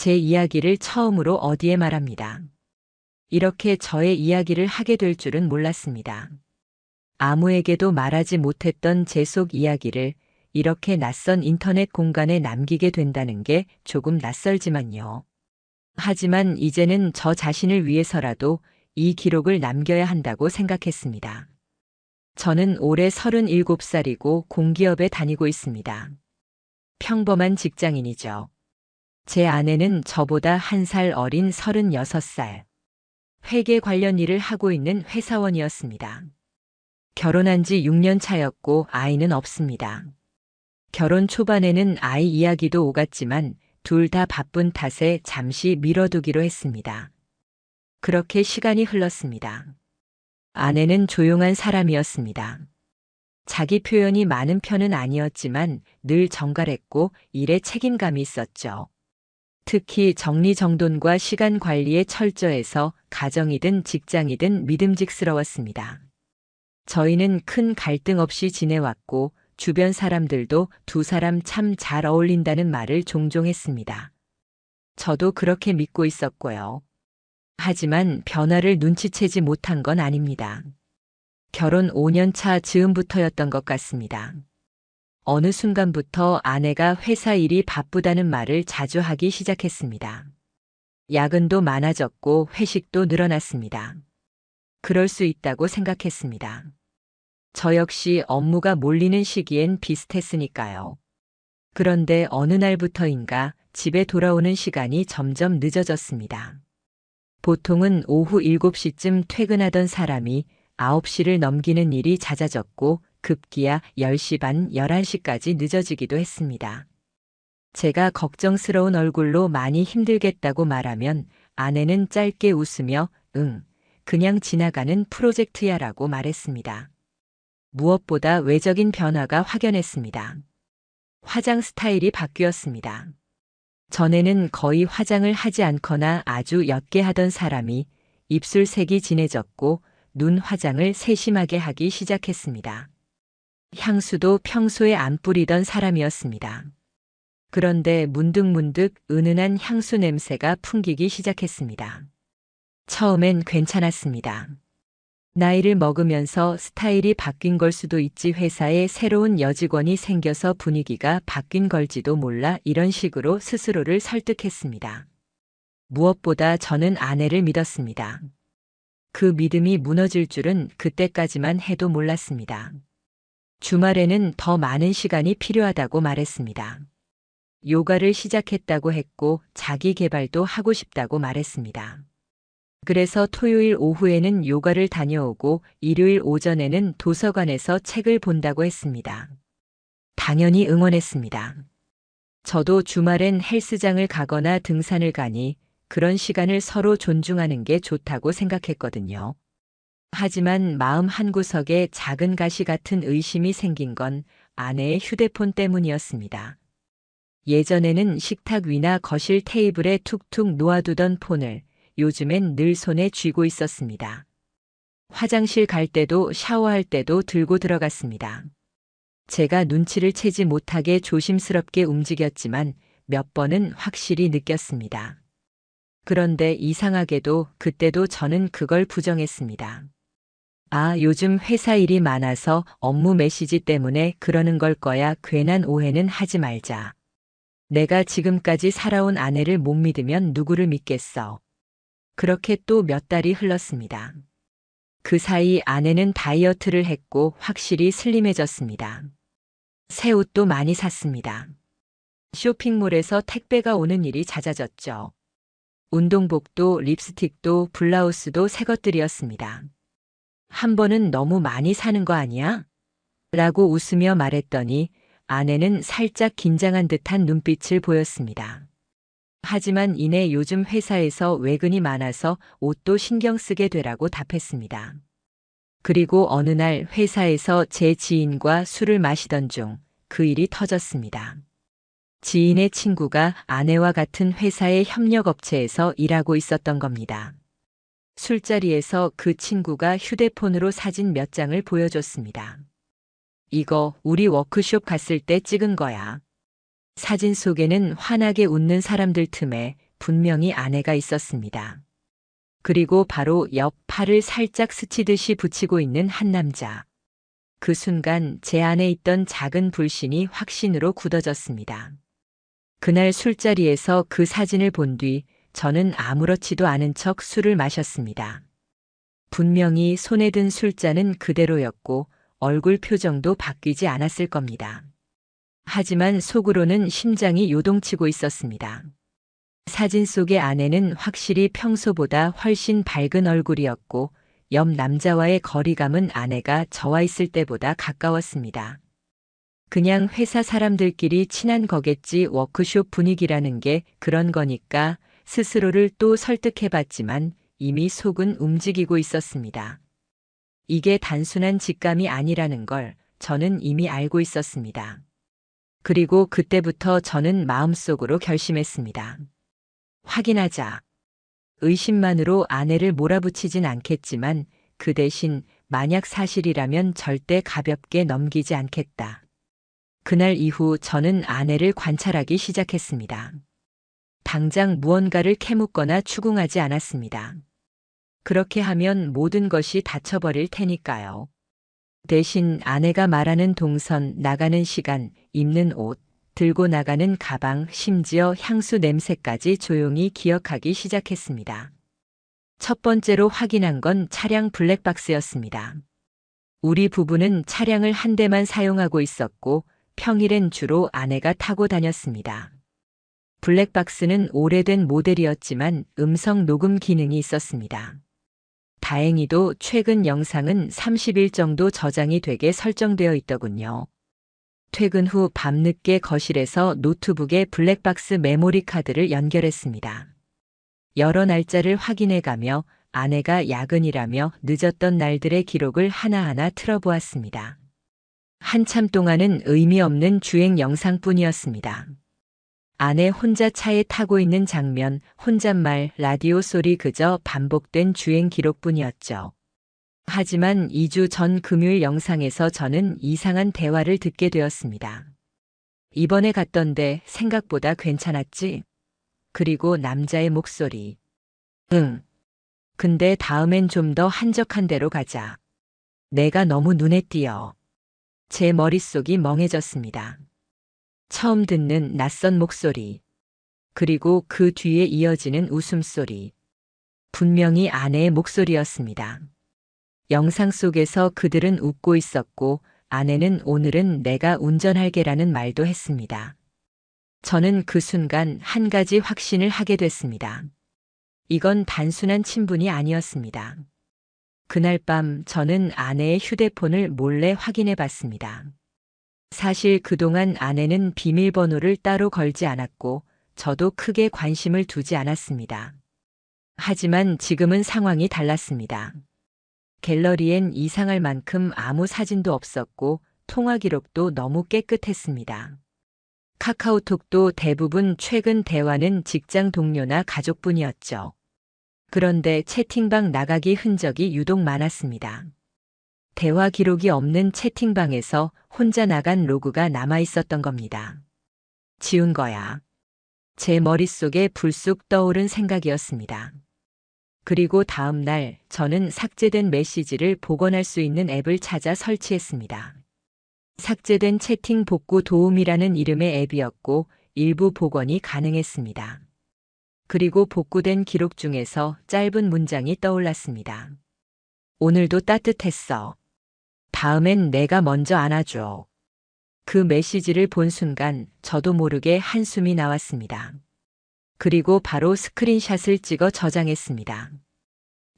제 이야기를 처음으로 어디에 말합니다. 이렇게 저의 이야기를 하게 될 줄은 몰랐습니다. 아무에게도 말하지 못했던 제 속 이야기를 이렇게 낯선 인터넷 공간에 남기게 된다는 게 조금 낯설지만요. 하지만 이제는 저 자신을 위해서라도 이 기록을 남겨야 한다고 생각했습니다. 저는 올해 37살이고 공기업에 다니고 있습니다. 평범한 직장인이죠. 제 아내는 저보다 한 살 어린 36살. 회계 관련 일을 하고 있는 회사원이었습니다. 결혼한 지 6년 차였고 아이는 없습니다. 결혼 초반에는 아이 이야기도 오갔지만 둘 다 바쁜 탓에 잠시 미뤄두기로 했습니다. 그렇게 시간이 흘렀습니다. 아내는 조용한 사람이었습니다. 자기 표현이 많은 편은 아니었지만 늘 정갈했고 일에 책임감이 있었죠. 특히 정리정돈과 시간 관리에 철저해서 가정이든 직장이든 믿음직스러웠습니다. 저희는 큰 갈등 없이 지내왔고 주변 사람들도 두 사람 참 잘 어울린다는 말을 종종 했습니다. 저도 그렇게 믿고 있었고요. 하지만 변화를 눈치채지 못한 건 아닙니다. 결혼 5년 차 즈음부터였던 것 같습니다. 어느 순간부터 아내가 회사 일이 바쁘다는 말을 자주 하기 시작했습니다. 야근도 많아졌고 회식도 늘어났습니다. 그럴 수 있다고 생각했습니다. 저 역시 업무가 몰리는 시기엔 비슷했으니까요. 그런데 어느 날부터인가 집에 돌아오는 시간이 점점 늦어졌습니다. 보통은 오후 7시쯤 퇴근하던 사람이 9시를 넘기는 일이 잦아졌고 급기야 10시 반, 11시까지 늦어지기도 했습니다. 제가 걱정스러운 얼굴로 많이 힘들겠다고 말하면 아내는 짧게 웃으며 응, 그냥 지나가는 프로젝트야 라고 말했습니다. 무엇보다 외적인 변화가 확연했습니다. 화장 스타일이 바뀌었습니다. 전에는 거의 화장을 하지 않거나 아주 옅게 하던 사람이 입술색이 진해졌고 눈 화장을 세심하게 하기 시작했습니다. 향수도 평소에 안 뿌리던 사람이었습니다. 그런데 문득문득 은은한 향수 냄새가 풍기기 시작했습니다. 처음엔 괜찮았습니다. 나이를 먹으면서 스타일이 바뀐 걸 수도 있지 회사에 새로운 여직원이 생겨서 분위기가 바뀐 걸지도 몰라 이런 식으로 스스로를 설득했습니다. 무엇보다 저는 아내를 믿었습니다. 그 믿음이 무너질 줄은 그때까지만 해도 몰랐습니다. 주말에는 더 많은 시간이 필요하다고 말했습니다. 요가를 시작했다고 했고 자기 개발도 하고 싶다고 말했습니다. 그래서 토요일 오후에는 요가를 다녀오고 일요일 오전에는 도서관에서 책을 본다고 했습니다. 당연히 응원했습니다. 저도 주말엔 헬스장을 가거나 등산을 가니 그런 시간을 서로 존중하는 게 좋다고 생각했거든요. 하지만 마음 한구석에 작은 가시 같은 의심이 생긴 건 아내의 휴대폰 때문이었습니다. 예전에는 식탁 위나 거실 테이블에 툭툭 놓아두던 폰을 요즘엔 늘 손에 쥐고 있었습니다. 화장실 갈 때도 샤워할 때도 들고 들어갔습니다. 제가 눈치를 채지 못하게 조심스럽게 움직였지만 몇 번은 확실히 느꼈습니다. 그런데 이상하게도 그때도 저는 그걸 부정했습니다. 아, 요즘 회사 일이 많아서 업무 메시지 때문에 그러는 걸 거야 괜한 오해는 하지 말자. 내가 지금까지 살아온 아내를 못 믿으면 누구를 믿겠어. 그렇게 또 몇 달이 흘렀습니다. 그 사이 아내는 다이어트를 했고 확실히 슬림해졌습니다. 새 옷도 많이 샀습니다. 쇼핑몰에서 택배가 오는 일이 잦아졌죠. 운동복도 립스틱도 블라우스도 새 것들이었습니다. 한 번은 너무 많이 사는 거 아니야? 라고 웃으며 말했더니 아내는 살짝 긴장한 듯한 눈빛을 보였습니다. 하지만 이내 요즘 회사에서 외근이 많아서 옷도 신경 쓰게 되라고 답했습니다. 그리고 어느 날 회사에서 제 지인과 술을 마시던 중 그 일이 터졌습니다. 지인의 친구가 아내와 같은 회사의 협력업체에서 일하고 있었던 겁니다. 술자리에서 그 친구가 휴대폰으로 사진 몇 장을 보여줬습니다. 이거 우리 워크숍 갔을 때 찍은 거야. 사진 속에는 환하게 웃는 사람들 틈에 분명히 아내가 있었습니다. 그리고 바로 옆 팔을 살짝 스치듯이 붙이고 있는 한 남자. 그 순간 제 안에 있던 작은 불신이 확신으로 굳어졌습니다. 그날 술자리에서 그 사진을 본 뒤 저는 아무렇지도 않은 척 술을 마셨습니다. 분명히 손에 든 술잔은 그대로였고 얼굴 표정도 바뀌지 않았을 겁니다. 하지만 속으로는 심장이 요동치고 있었습니다. 사진 속의 아내는 확실히 평소보다 훨씬 밝은 얼굴이었고 옆 남자와의 거리감은 아내가 저와 있을 때보다 가까웠습니다. 그냥 회사 사람들끼리 친한 거겠지 워크숍 분위기라는 게 그런 거니까 스스로를 또 설득해 봤지만 이미 속은 움직이고 있었습니다. 이게 단순한 직감이 아니라는 걸 저는 이미 알고 있었습니다. 그리고 그때부터 저는 마음속으로 결심했습니다. 확인하자. 의심만으로 아내를 몰아붙이진 않겠지만 그 대신 만약 사실이라면 절대 가볍게 넘기지 않겠다. 그날 이후 저는 아내를 관찰하기 시작했습니다. 당장 무언가를 캐묻거나 추궁하지 않았습니다. 그렇게 하면 모든 것이 닫혀버릴 테니까요. 대신 아내가 말하는 동선, 나가는 시간, 입는 옷, 들고 나가는 가방, 심지어 향수 냄새까지 조용히 기억하기 시작했습니다. 첫 번째로 확인한 건 차량 블랙박스였습니다. 우리 부부는 차량을 한 대만 사용하고 있었고 평일엔 주로 아내가 타고 다녔습니다. 블랙박스는 오래된 모델이었지만 음성 녹음 기능이 있었습니다. 다행히도 최근 영상은 30일 정도 저장이 되게 설정되어 있더군요. 퇴근 후 밤늦게 거실에서 노트북에 블랙박스 메모리 카드를 연결했습니다. 여러 날짜를 확인해 가며 아내가 야근이라며 늦었던 날들의 기록을 하나하나 틀어보았습니다. 한참 동안은 의미 없는 주행 영상뿐이었습니다. 아내 혼자 차에 타고 있는 장면, 혼잣말, 라디오 소리 그저 반복된 주행 기록뿐이었죠. 하지만 2주 전 금요일 영상에서 저는 이상한 대화를 듣게 되었습니다. 이번에 갔던데 생각보다 괜찮았지? 그리고 남자의 목소리. 응. 근데 다음엔 좀 더 한적한 데로 가자. 내가 너무 눈에 띄어. 제 머릿속이 멍해졌습니다. 처음 듣는 낯선 목소리. 그리고 그 뒤에 이어지는 웃음소리. 분명히 아내의 목소리였습니다. 영상 속에서 그들은 웃고 있었고 아내는 오늘은 내가 운전할게라는 말도 했습니다. 저는 그 순간 한 가지 확신을 하게 됐습니다. 이건 단순한 친분이 아니었습니다. 그날 밤 저는 아내의 휴대폰을 몰래 확인해 봤습니다. 사실 그동안 아내는 비밀번호를 따로 걸지 않았고 저도 크게 관심을 두지 않았습니다. 하지만 지금은 상황이 달랐습니다. 갤러리엔 이상할 만큼 아무 사진도 없었고 통화 기록도 너무 깨끗했습니다. 카카오톡도 대부분 최근 대화는 직장 동료나 가족뿐이었죠. 그런데 채팅방 나가기 흔적이 유독 많았습니다. 대화 기록이 없는 채팅방에서 혼자 나간 로그가 남아 있었던 겁니다. 지운 거야. 제 머릿속에 불쑥 떠오른 생각이었습니다. 그리고 다음 날 저는 삭제된 메시지를 복원할 수 있는 앱을 찾아 설치했습니다. 삭제된 채팅 복구 도움이라는 이름의 앱이었고 일부 복원이 가능했습니다. 그리고 복구된 기록 중에서 짧은 문장이 떠올랐습니다. 오늘도 따뜻했어. 다음엔 내가 먼저 안아줘. 그 메시지를 본 순간 저도 모르게 한숨이 나왔습니다. 그리고 바로 스크린샷을 찍어 저장했습니다.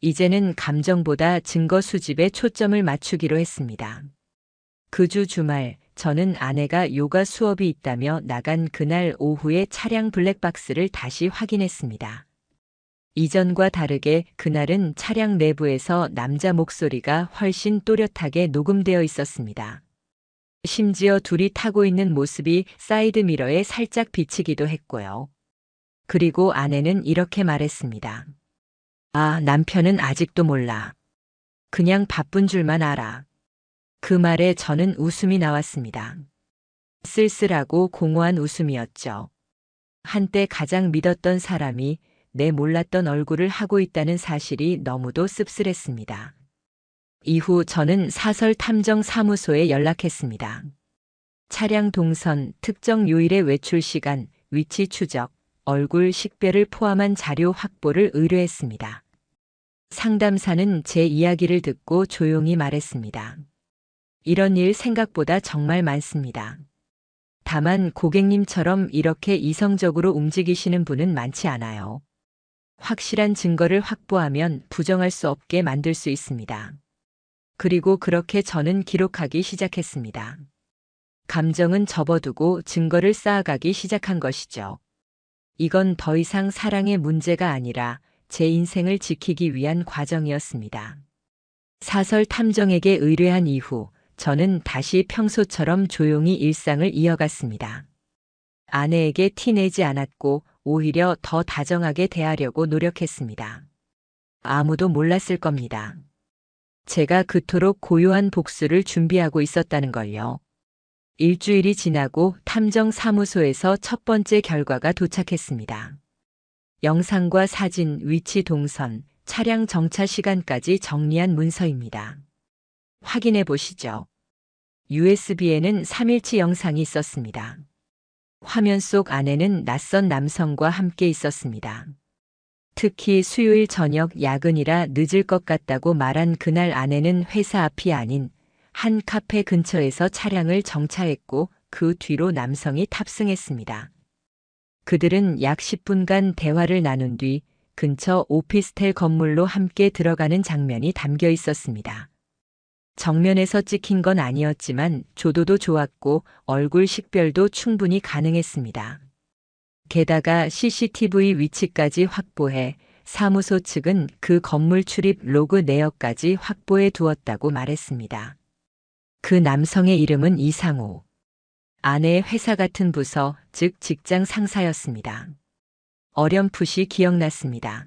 이제는 감정보다 증거 수집에 초점을 맞추기로 했습니다. 그 주 주말 저는 아내가 요가 수업이 있다며 나간 그날 오후에 차량 블랙박스를 다시 확인했습니다. 이전과 다르게 그날은 차량 내부에서 남자 목소리가 훨씬 또렷하게 녹음되어 있었습니다. 심지어 둘이 타고 있는 모습이 사이드미러에 살짝 비치기도 했고요. 그리고 아내는 이렇게 말했습니다. 아, 남편은 아직도 몰라. 그냥 바쁜 줄만 알아. 그 말에 저는 웃음이 나왔습니다. 쓸쓸하고 공허한 웃음이었죠. 한때 가장 믿었던 사람이 내 몰랐던 얼굴을 하고 있다는 사실이 너무도 씁쓸했습니다. 이후 저는 사설 탐정 사무소에 연락했습니다. 차량 동선, 특정 요일의 외출 시간, 위치 추적, 얼굴 식별을 포함한 자료 확보를 의뢰했습니다. 상담사는 제 이야기를 듣고 조용히 말했습니다. 이런 일 생각보다 정말 많습니다. 다만 고객님처럼 이렇게 이성적으로 움직이시는 분은 많지 않아요. 확실한 증거를 확보하면 부정할 수 없게 만들 수 있습니다. 그리고 그렇게 저는 기록하기 시작했습니다. 감정은 접어두고 증거를 쌓아가기 시작한 것이죠. 이건 더 이상 사랑의 문제가 아니라 제 인생을 지키기 위한 과정이었습니다. 사설 탐정에게 의뢰한 이후 저는 다시 평소처럼 조용히 일상을 이어갔습니다. 아내에게 티내지 않았고 오히려 더 다정하게 대하려고 노력했습니다. 아무도 몰랐을 겁니다. 제가 그토록 고요한 복수를 준비하고 있었다는 걸요. 일주일이 지나고 탐정 사무소에서 첫 번째 결과가 도착했습니다. 영상과 사진, 위치 동선, 차량 정차 시간까지 정리한 문서입니다. 확인해 보시죠. USB에는 3일치 영상이 있었습니다. 화면 속 안에는 낯선 남성과 함께 있었습니다. 특히 수요일 저녁 야근이라 늦을 것 같다고 말한 그날 아내는 회사 앞이 아닌 한 카페 근처에서 차량을 정차했고 그 뒤로 남성이 탑승했습니다. 그들은 약 10분간 대화를 나눈 뒤 근처 오피스텔 건물로 함께 들어가는 장면이 담겨 있었습니다. 정면에서 찍힌 건 아니었지만 조도도 좋았고 얼굴 식별도 충분히 가능했습니다. 게다가 CCTV 위치까지 확보해 사무소 측은 그 건물 출입 로그 내역까지 확보해 두었다고 말했습니다. 그 남성의 이름은 이상호. 아내의 회사 같은 부서, 즉 직장 상사였습니다. 어렴풋이 기억났습니다.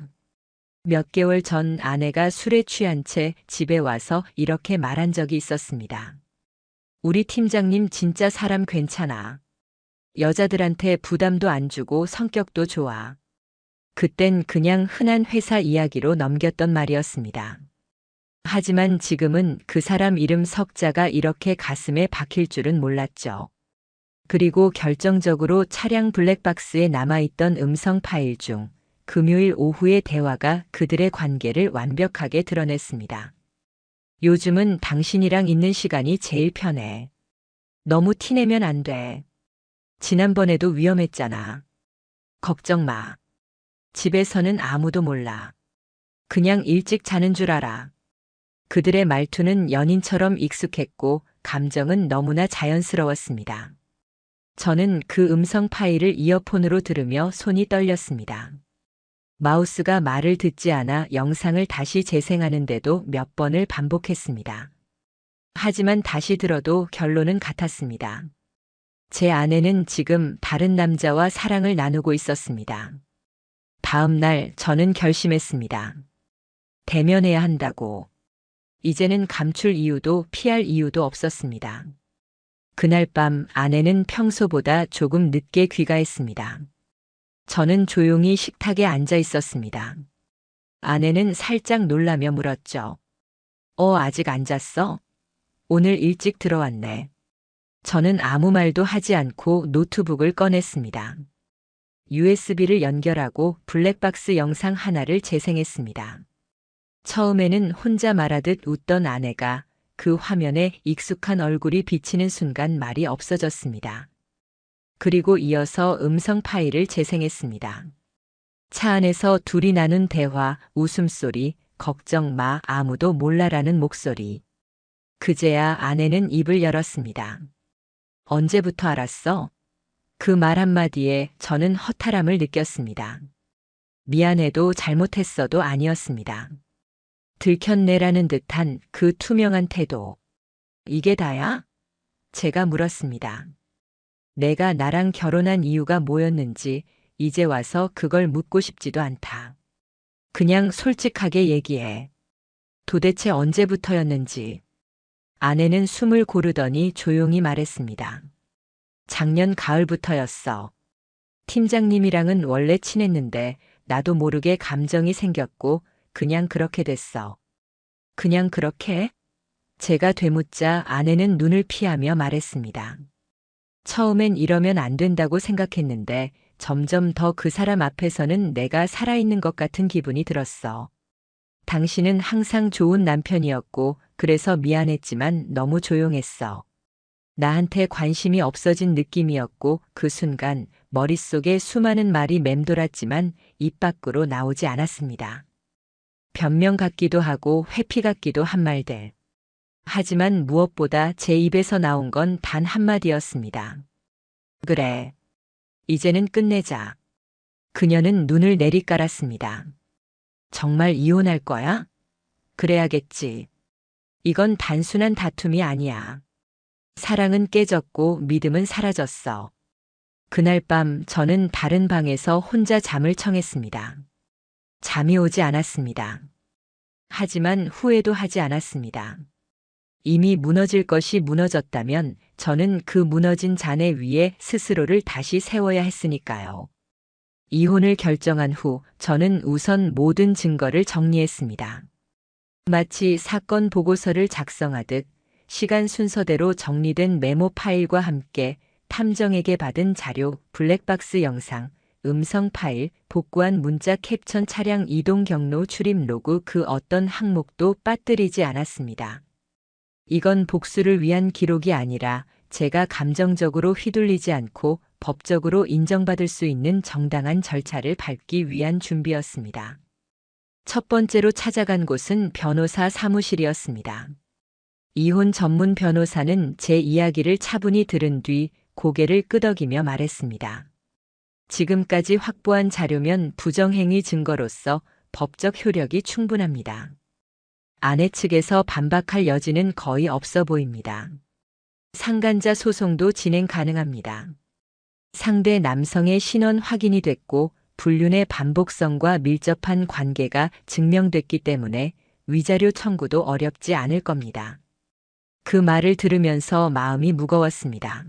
몇 개월 전 아내가 술에 취한 채 집에 와서 이렇게 말한 적이 있었습니다. 우리 팀장님 진짜 사람 괜찮아. 여자들한테 부담도 안 주고 성격도 좋아. 그땐 그냥 흔한 회사 이야기로 넘겼던 말이었습니다. 하지만 지금은 그 사람 이름 석자가 이렇게 가슴에 박힐 줄은 몰랐죠. 그리고 결정적으로 차량 블랙박스에 남아있던 음성 파일 중 금요일 오후의 대화가 그들의 관계를 완벽하게 드러냈습니다. 요즘은 당신이랑 있는 시간이 제일 편해. 너무 티내면 안 돼. 지난번에도 위험했잖아. 걱정 마. 집에서는 아무도 몰라. 그냥 일찍 자는 줄 알아. 그들의 말투는 연인처럼 익숙했고 감정은 너무나 자연스러웠습니다. 저는 그 음성 파일을 이어폰으로 들으며 손이 떨렸습니다. 마우스가 말을 듣지 않아 영상을 다시 재생하는데도 몇 번을 반복했습니다. 하지만 다시 들어도 결론은 같았습니다. 제 아내는 지금 다른 남자와 사랑을 나누고 있었습니다. 다음 날 저는 결심했습니다. 대면해야 한다고. 이제는 감출 이유도 피할 이유도 없었습니다. 그날 밤 아내는 평소보다 조금 늦게 귀가했습니다. 저는 조용히 식탁에 앉아 있었습니다. 아내는 살짝 놀라며 물었죠. 어, 아직 안 잤어? 오늘 일찍 들어왔네. 저는 아무 말도 하지 않고 노트북을 꺼냈습니다. USB를 연결하고 블랙박스 영상 하나를 재생했습니다. 처음에는 혼자 말하듯 웃던 아내가 그 화면에 익숙한 얼굴이 비치는 순간 말이 없어졌습니다. 그리고 이어서 음성 파일을 재생했습니다. 차 안에서 둘이 나눈 대화, 웃음소리, 걱정 마, 아무도 몰라라는 목소리. 그제야 아내는 입을 열었습니다. 언제부터 알았어? 그 말 한마디에 저는 허탈함을 느꼈습니다. 미안해도 잘못했어도 아니었습니다. 들켰네라는 듯한 그 투명한 태도. 이게 다야? 제가 물었습니다. 내가 나랑 결혼한 이유가 뭐였는지 이제 와서 그걸 묻고 싶지도 않다. 그냥 솔직하게 얘기해. 도대체 언제부터였는지. 아내는 숨을 고르더니 조용히 말했습니다. 작년 가을부터였어. 팀장님이랑은 원래 친했는데 나도 모르게 감정이 생겼고 그냥 그렇게 됐어. 그냥 그렇게? 제가 되묻자 아내는 눈을 피하며 말했습니다. 처음엔 이러면 안 된다고 생각했는데 점점 더 그 사람 앞에서는 내가 살아있는 것 같은 기분이 들었어. 당신은 항상 좋은 남편이었고 그래서 미안했지만 너무 조용했어. 나한테 관심이 없어진 느낌이었고 그 순간 머릿속에 수많은 말이 맴돌았지만 입 밖으로 나오지 않았습니다. 변명 같기도 하고 회피 같기도 한 말들. 하지만 무엇보다 제 입에서 나온 건 단 한마디였습니다. 그래. 이제는 끝내자. 그녀는 눈을 내리깔았습니다. 정말 이혼할 거야? 그래야겠지. 이건 단순한 다툼이 아니야. 사랑은 깨졌고 믿음은 사라졌어. 그날 밤 저는 다른 방에서 혼자 잠을 청했습니다. 잠이 오지 않았습니다. 하지만 후회도 하지 않았습니다. 이미 무너질 것이 무너졌다면 저는 그 무너진 잔해 위에 스스로를 다시 세워야 했으니까요. 이혼을 결정한 후 저는 우선 모든 증거를 정리했습니다. 마치 사건 보고서를 작성하듯 시간 순서대로 정리된 메모 파일과 함께 탐정에게 받은 자료, 블랙박스 영상, 음성 파일, 복구한 문자 캡처 차량 이동 경로 출입 로그 그 어떤 항목도 빠뜨리지 않았습니다. 이건 복수를 위한 기록이 아니라 제가 감정적으로 휘둘리지 않고 법적으로 인정받을 수 있는 정당한 절차를 밟기 위한 준비였습니다. 첫 번째로 찾아간 곳은 변호사 사무실이었습니다. 이혼 전문 변호사는 제 이야기를 차분히 들은 뒤 고개를 끄덕이며 말했습니다. 지금까지 확보한 자료면 부정행위 증거로서 법적 효력이 충분합니다. 아내 측에서 반박할 여지는 거의 없어 보입니다. 상간자 소송도 진행 가능합니다. 상대 남성의 신원 확인이 됐고 불륜의 반복성과 밀접한 관계가 증명됐기 때문에 위자료 청구도 어렵지 않을 겁니다. 그 말을 들으면서 마음이 무거웠습니다.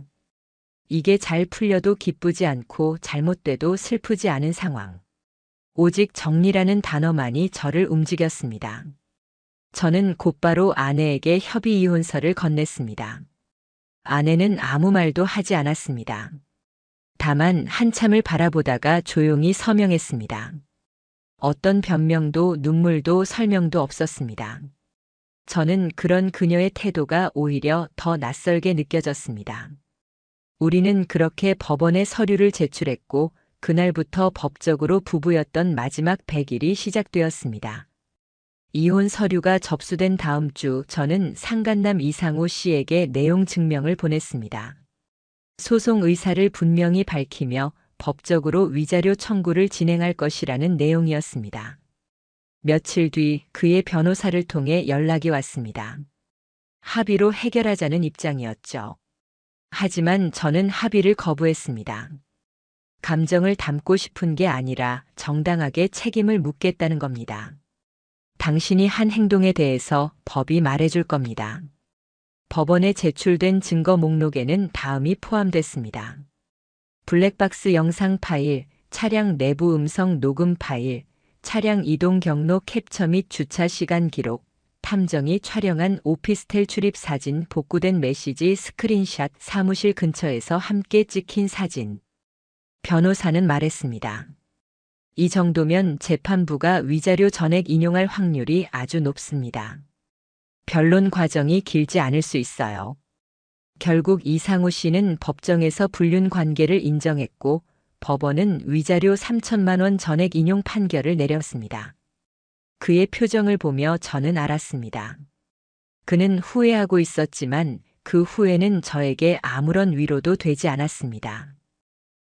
이게 잘 풀려도 기쁘지 않고 잘못돼도 슬프지 않은 상황. 오직 정리라는 단어만이 저를 움직였습니다. 저는 곧바로 아내에게 협의 이혼서를 건넸습니다. 아내는 아무 말도 하지 않았습니다. 다만 한참을 바라보다가 조용히 서명했습니다. 어떤 변명도 눈물도 설명도 없었습니다. 저는 그런 그녀의 태도가 오히려 더 낯설게 느껴졌습니다. 우리는 그렇게 법원에 서류를 제출했고 그날부터 법적으로 부부였던 마지막 100일이 시작되었습니다. 이혼 서류가 접수된 다음 주 저는 상간남 이상호 씨에게 내용 증명을 보냈습니다. 소송 의사를 분명히 밝히며 법적으로 위자료 청구를 진행할 것이라는 내용이었습니다. 며칠 뒤 그의 변호사를 통해 연락이 왔습니다. 합의로 해결하자는 입장이었죠. 하지만 저는 합의를 거부했습니다. 감정을 담고 싶은 게 아니라 정당하게 책임을 묻겠다는 겁니다. 당신이 한 행동에 대해서 법이 말해줄 겁니다. 법원에 제출된 증거 목록에는 다음이 포함됐습니다. 블랙박스 영상 파일, 차량 내부 음성 녹음 파일, 차량 이동 경로 캡처 및 주차 시간 기록, 탐정이 촬영한 오피스텔 출입 사진 복구된 메시지 스크린샷 사무실 근처에서 함께 찍힌 사진. 변호사는 말했습니다. 이 정도면 재판부가 위자료 전액 인용할 확률이 아주 높습니다. 변론 과정이 길지 않을 수 있어요. 결국 이상우 씨는 법정에서 불륜 관계를 인정했고 법원은 위자료 3천만 원 전액 인용 판결을 내렸습니다. 그의 표정을 보며 저는 알았습니다. 그는 후회하고 있었지만 그 후회는 저에게 아무런 위로도 되지 않았습니다.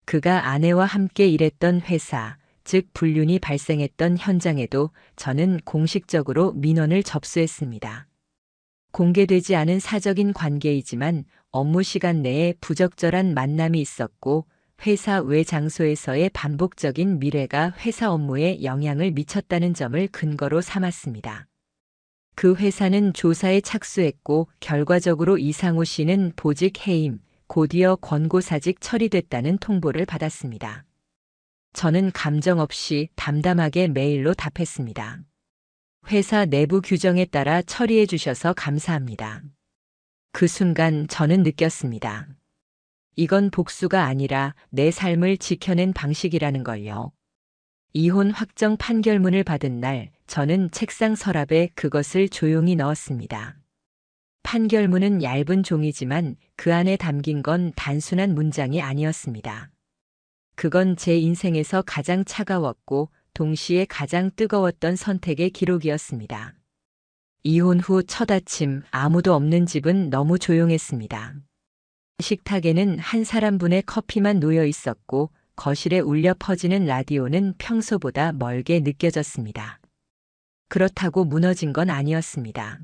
그가 아내와 함께 일했던 회사, 즉 불륜이 발생했던 현장에도 저는 공식적으로 민원을 접수했습니다. 공개되지 않은 사적인 관계이지만 업무 시간 내에 부적절한 만남이 있었고 회사 외 장소에서의 반복적인 미래가 회사 업무에 영향을 미쳤다는 점을 근거로 삼았습니다. 그 회사는 조사에 착수했고 결과적으로 이상호 씨는 보직 해임, 곧이어 권고사직 처리됐다는 통보를 받았습니다. 저는 감정 없이 담담하게 메일로 답했습니다. 회사 내부 규정에 따라 처리해 주셔서 감사합니다. 그 순간 저는 느꼈습니다. 이건 복수가 아니라 내 삶을 지켜낸 방식이라는 걸요. 이혼 확정 판결문을 받은 날 저는 책상 서랍에 그것을 조용히 넣었습니다. 판결문은 얇은 종이지만 그 안에 담긴 건 단순한 문장이 아니었습니다. 그건 제 인생에서 가장 차가웠고 동시에 가장 뜨거웠던 선택의 기록이었습니다. 이혼 후 첫 아침 아무도 없는 집은 너무 조용했습니다. 식탁에는 한 사람분의 커피만 놓여 있었고 거실에 울려 퍼지는 라디오는 평소보다 멀게 느껴졌습니다. 그렇다고 무너진 건 아니었습니다.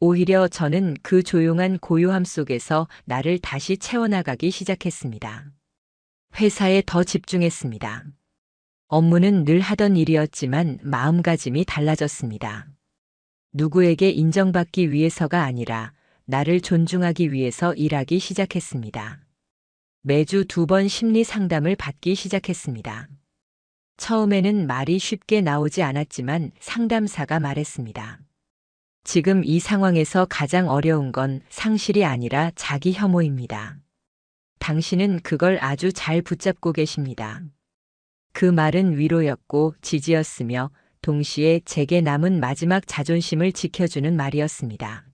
오히려 저는 그 조용한 고요함 속에서 나를 다시 채워나가기 시작했습니다. 회사에 더 집중했습니다. 업무는 늘 하던 일이었지만 마음가짐이 달라졌습니다. 누구에게 인정받기 위해서가 아니라 나를 존중하기 위해서 일하기 시작했습니다. 매주 두 번 심리 상담을 받기 시작했습니다. 처음에는 말이 쉽게 나오지 않았지만 상담사가 말했습니다. 지금 이 상황에서 가장 어려운 건 상실이 아니라 자기 혐오입니다. 당신은 그걸 아주 잘 붙잡고 계십니다. 그 말은 위로였고 지지였으며 동시에 제게 남은 마지막 자존심을 지켜주는 말이었습니다.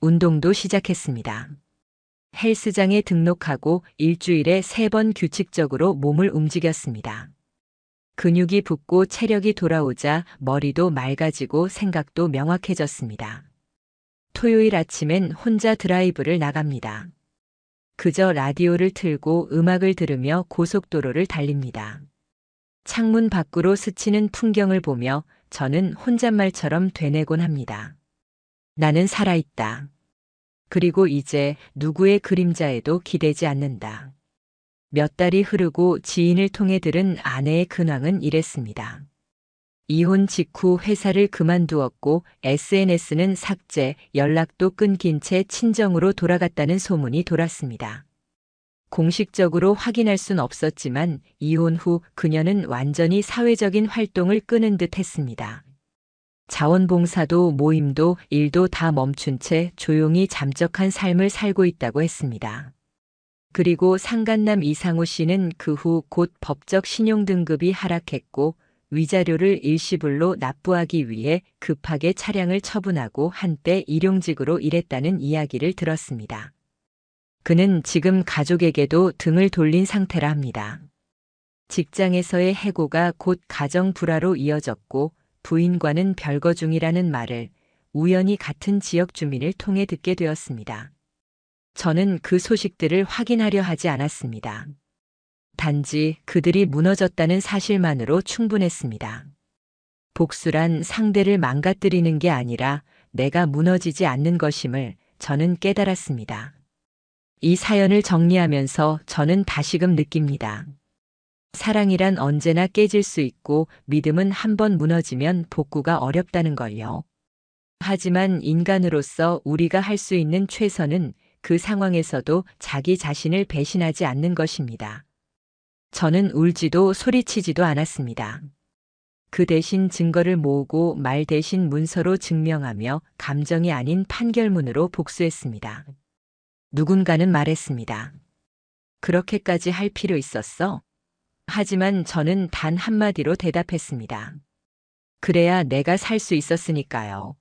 운동도 시작했습니다. 헬스장에 등록하고 일주일에 세 번 규칙적으로 몸을 움직였습니다. 근육이 붙고 체력이 돌아오자 머리도 맑아지고 생각도 명확해졌습니다. 토요일 아침엔 혼자 드라이브를 나갑니다. 그저 라디오를 틀고 음악을 들으며 고속도로를 달립니다. 창문 밖으로 스치는 풍경을 보며 저는 혼잣말처럼 되뇌곤 합니다. 나는 살아있다. 그리고 이제 누구의 그림자에도 기대지 않는다. 몇 달이 흐르고 지인을 통해 들은 아내의 근황은 이랬습니다. 이혼 직후 회사를 그만두었고 SNS는 삭제, 연락도 끊긴 채 친정으로 돌아갔다는 소문이 돌았습니다. 공식적으로 확인할 순 없었지만 이혼 후 그녀는 완전히 사회적인 활동을 끄는 듯 했습니다. 자원봉사도 모임도 일도 다 멈춘 채 조용히 잠적한 삶을 살고 있다고 했습니다. 그리고 상간남 이상우 씨는 그 후 곧 법적 신용등급이 하락했고 위자료를 일시불로 납부하기 위해 급하게 차량을 처분하고 한때 일용직으로 일했다는 이야기를 들었습니다. 그는 지금 가족에게도 등을 돌린 상태라 합니다. 직장에서의 해고가 곧 가정 불화로 이어졌고 부인과는 별거 중이라는 말을 우연히 같은 지역 주민을 통해 듣게 되었습니다. 저는 그 소식들을 확인하려 하지 않았습니다. 단지 그들이 무너졌다는 사실만으로 충분했습니다. 복수란 상대를 망가뜨리는 게 아니라 내가 무너지지 않는 것임을 저는 깨달았습니다. 이 사연을 정리하면서 저는 다시금 느낍니다. 사랑이란 언제나 깨질 수 있고 믿음은 한번 무너지면 복구가 어렵다는 걸요. 하지만 인간으로서 우리가 할 수 있는 최선은 그 상황에서도 자기 자신을 배신하지 않는 것입니다. 저는 울지도 소리치지도 않았습니다. 그 대신 증거를 모으고 말 대신 문서로 증명하며 감정이 아닌 판결문으로 복수했습니다. 누군가는 말했습니다. 그렇게까지 할 필요 있었어? 하지만 저는 단 한마디로 대답했습니다. 그래야 내가 살 수 있었으니까요.